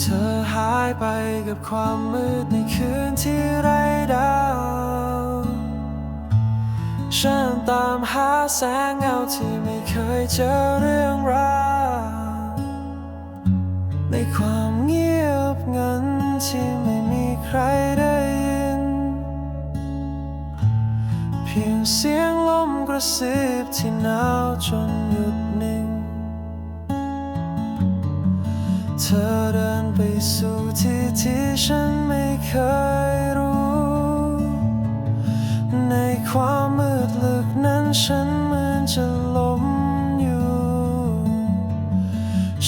เธอหายไปกับความมืดในคืนที่ไร้ดาว ฉันตามหาแสงเงาที่ไม่เคยเจอเรื่องราวในความเงียบงันที่ไม่มีใครได้ยิน เพียงเสียงลมกระซิบที่หนาวจนหยุดนิ่งเธอเดิน ไปสู่ที่ที่ฉันไม่เคยรู้ ในความมืดลึกนั้นฉันเหมือนจะล้มอยู่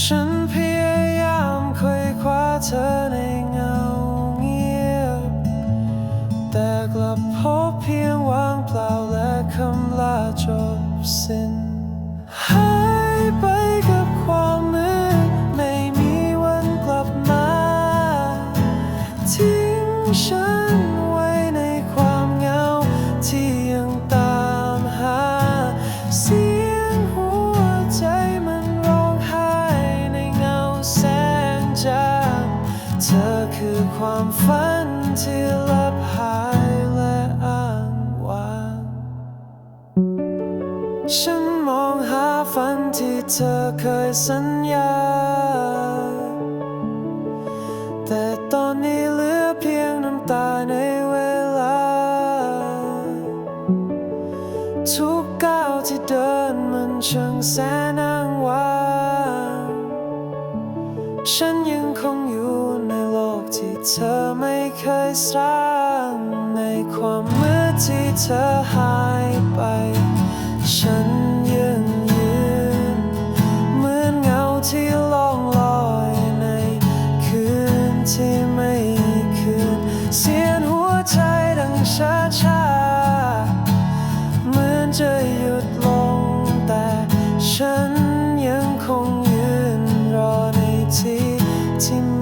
ฉันพยายามคอยคว้าเธอในเงาเงียบ แต่กลับพบเพียงว่างเปล่าและคำลาจบสิ้น คือความฝันที่ลับหายและอ้างว้างฉันมองหาฝันที่เธอเคยสัญญา แต่ตอนนี้เหลือเพียงน้ำตาในเวลา ทุกก้าวที่เดินมันช่างแสนอ้างว้าง ฉันยังคงอยู่ในโลกที่เธอไม่เคยสร้าง ในความมืดที่เธอหายไป ฉันยังยืนเหมือนเงาที่ล่องลอยในคืนที่ไม่คืนเสีย ฉั